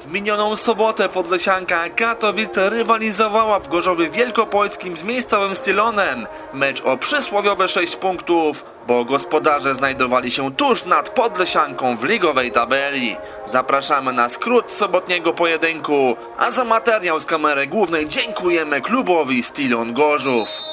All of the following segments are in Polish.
W minioną sobotę Podlesianka Katowice rywalizowała w Gorzowie Wielkopolskim z miejscowym Stylonem. Mecz o przysłowiowe 6 punktów, bo gospodarze znajdowali się tuż nad Podlesianką w ligowej tabeli. Zapraszamy na skrót sobotniego pojedynku, a za materiał z kamery głównej dziękujemy klubowi Stylon Gorzów.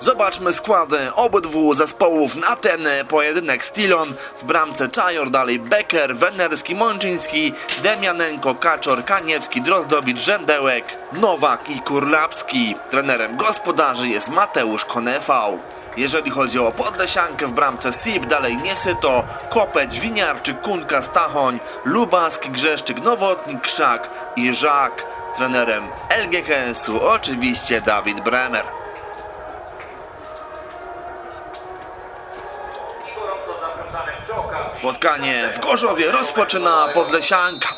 Zobaczmy składy obydwu zespołów na ten pojedynek Stilon. W bramce Czajor, dalej Becker, Wenerski, Mączyński, Demianenko, Kaczor, Kaniewski, Drozdowicz, Żędełek, Nowak i Kurlapski. Trenerem gospodarzy jest Mateusz Konefał. Jeżeli chodzi o Podlesiankę w bramce SIP, dalej Niesyto, Kopeć, Winiarczyk, Kunka, Stachoń, Lubaski, Grzeszczyk, Nowotnik, Krzak i Żak. Trenerem LGKS-u oczywiście Dawid Bremer. Spotkanie w Gorzowie rozpoczyna Podlesianka.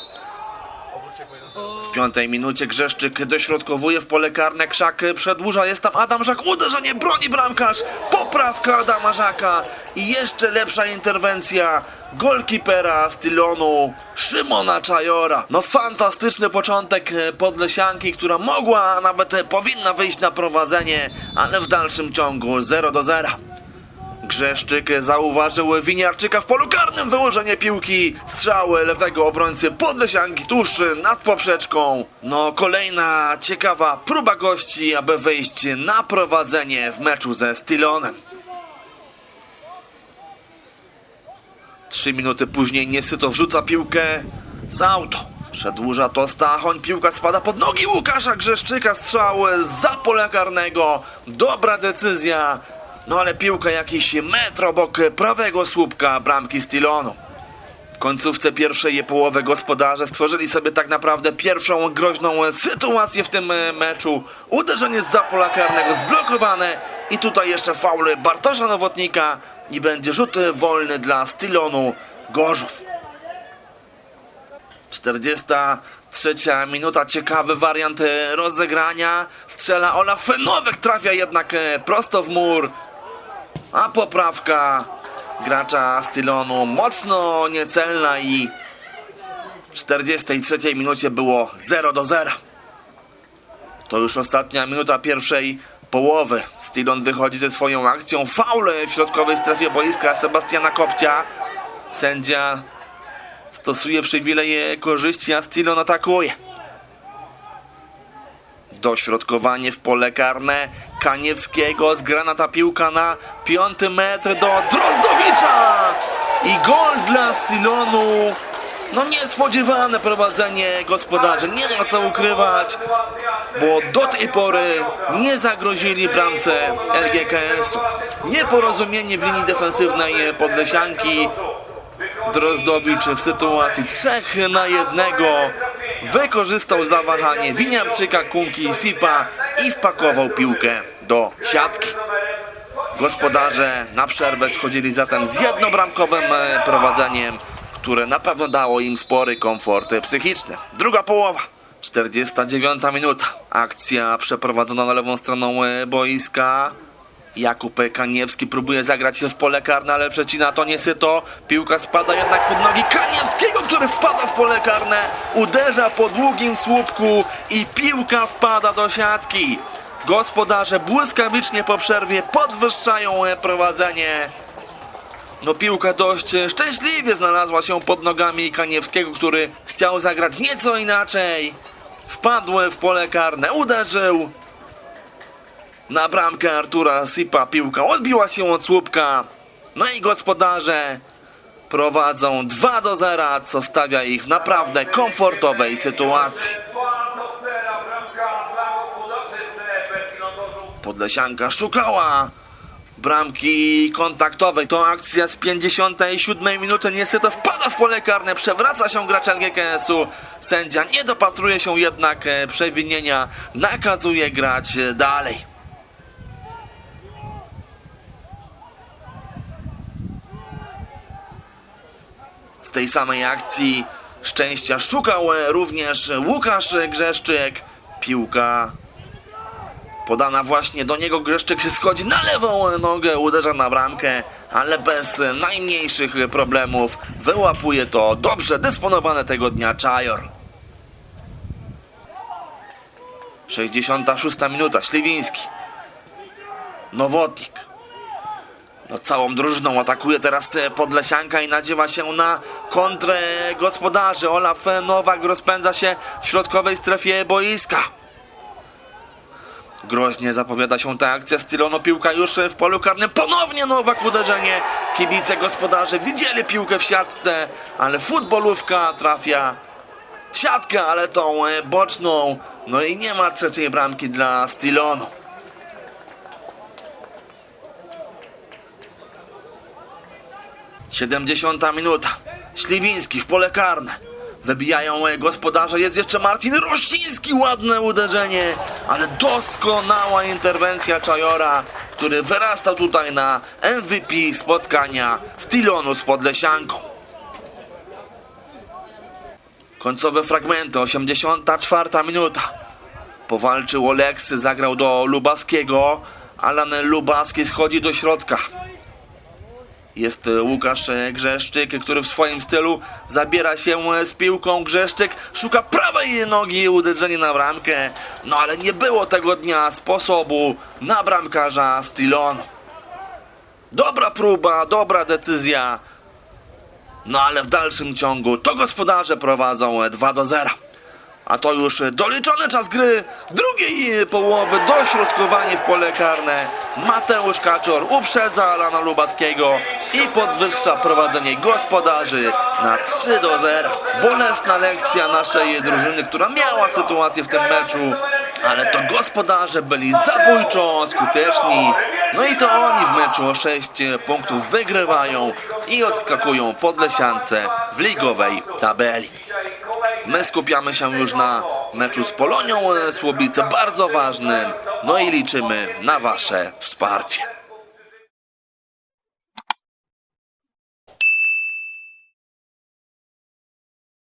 W piątej minucie Grzeszczyk dośrodkowuje w pole karne krzak, przedłuża, jest tam Adam Żak, uderzenie, broni bramkarz, poprawka Adama Żaka i jeszcze lepsza interwencja golkipera Stylonu Szymona Czajora. No fantastyczny początek Podlesianki, która mogła, a nawet powinna wyjść na prowadzenie, ale w dalszym ciągu 0 do 0. Grzeszczyk zauważył Winiarczyka w polu karnym wyłożenie piłki. Strzały lewego obrońcy Podlesianki tuż nad poprzeczką. No kolejna ciekawa próba gości, aby wyjść na prowadzenie w meczu ze Stylonem. Trzy minuty później Niesyto wrzuca piłkę z auto. Przedłuża to Stachoń, piłka spada pod nogi Łukasza Grzeszczyka, strzał za pola karnego. Dobra decyzja. No ale piłka jakiś metr obok prawego słupka bramki Stylonu. W końcówce pierwszej połowy gospodarze stworzyli sobie tak naprawdę pierwszą groźną sytuację w tym e, meczu. Uderzenie z pola karnego zblokowane i tutaj jeszcze faul Bartosza Nowotnika i będzie rzut wolny dla Stylonu Gorzów. 43 minuta, ciekawy wariant e, rozegrania. Strzela Olaf Nowek, trafia jednak e, prosto w mur. A poprawka gracza Stylonu mocno niecelna i w 43 minucie było 0 do 0. To już ostatnia minuta pierwszej połowy. Stylon wychodzi ze swoją akcją. Faul w środkowej strefie boiska Sebastiana Kopcia. Sędzia stosuje przywileje korzyści, a Stylon atakuje. Dośrodkowanie w pole karne Kaniewskiego. Zgrana ta piłka na piąty metr do Drozdowicza! I gol dla Stylonu. No niespodziewane prowadzenie gospodarzy. Nie ma co ukrywać, bo do tej pory nie zagrozili bramce LGKS-u. Nieporozumienie w linii defensywnej Podlesianki. Drozdowicz w sytuacji trzech na jednego wykorzystał zawahanie Winiarczyka, Kunki i Sipa i wpakował piłkę do siatki. Gospodarze na przerwę schodzili zatem z jednobramkowym e, prowadzeniem, które na pewno dało im spory komfort psychiczny. Druga połowa. 49 minuta. Akcja przeprowadzona na lewą stroną e, boiska. Jakub Kaniewski próbuje zagrać się w pole karne, ale przecina to niesyto. Piłka spada jednak pod nogi Kaniewskiego, który wpada w pole karne. Uderza po długim słupku i piłka wpada do siatki. Gospodarze błyskawicznie po przerwie podwyższają prowadzenie. No piłka dość szczęśliwie znalazła się pod nogami Kaniewskiego, który chciał zagrać nieco inaczej. Wpadł w pole karne, uderzył. Na bramkę Artura Sipa piłka odbiła się od słupka. No i gospodarze prowadzą 2 do 0, co stawia ich w naprawdę komfortowej sytuacji. Podlesianka szukała bramki kontaktowej. To akcja z 57 minuty. Niestety wpada w pole karne, przewraca się gracz LGKS-u. Sędzia nie dopatruje się jednak e, przewinienia, nakazuje grać e, dalej. tej samej akcji szczęścia szukał e, również Łukasz Grzeszczyk. Piłka podana właśnie do niego. Grzeszczyk schodzi na lewą nogę, uderza na bramkę, ale bez najmniejszych problemów wyłapuje to dobrze dysponowane tego dnia Czajor. 66 minuta, Śliwiński. Nowotnik no, całą drużyną atakuje teraz e, Podlesianka i nadziewa się na kontrę gospodarzy. Olaf Nowak rozpędza się w środkowej strefie boiska. Groźnie zapowiada się ta akcja Stylono, piłka już w polu karnym, ponownie Nowak uderzenie, kibice gospodarze widzieli piłkę w siatce, ale futbolówka trafia w siatkę, ale tą e, boczną, no i nie ma trzeciej bramki dla Stylono. 70 minuta. Śliwiński w pole karne. Wybijają moje gospodarze, jest jeszcze Martin Rosiński. ładne uderzenie, ale doskonała interwencja Czajora, który wyrastał tutaj na MVP spotkania z Tilonu z Podlesianką. Końcowe fragmenty, 84 minuta. Powalczył Oleksy, zagrał do Lubaskiego, Alan Lubaski schodzi do środka. Jest e, Łukasz e, Grzeszczyk, który w swoim stylu zabiera się e, z piłką. Grzeszczyk szuka prawej nogi, uderzenie na bramkę. No ale nie było tego dnia sposobu na bramkarza Stilonu. Dobra próba, dobra decyzja. No ale w dalszym ciągu to gospodarze prowadzą e, 2 do 0. A to już doliczony czas gry drugiej połowy, dośrodkowanie w pole karne. Mateusz Kaczor uprzedza Alana Lubaskiego i podwyższa prowadzenie gospodarzy na 3 do 0. Bolesna lekcja naszej drużyny, która miała sytuację w tym meczu, ale to gospodarze byli zabójczo skuteczni. No i to oni w meczu o 6 punktów wygrywają i odskakują Podlesiance w ligowej tabeli. My skupiamy się już na meczu z Polonią e, Słobice, bardzo ważnym. No i liczymy na Wasze wsparcie.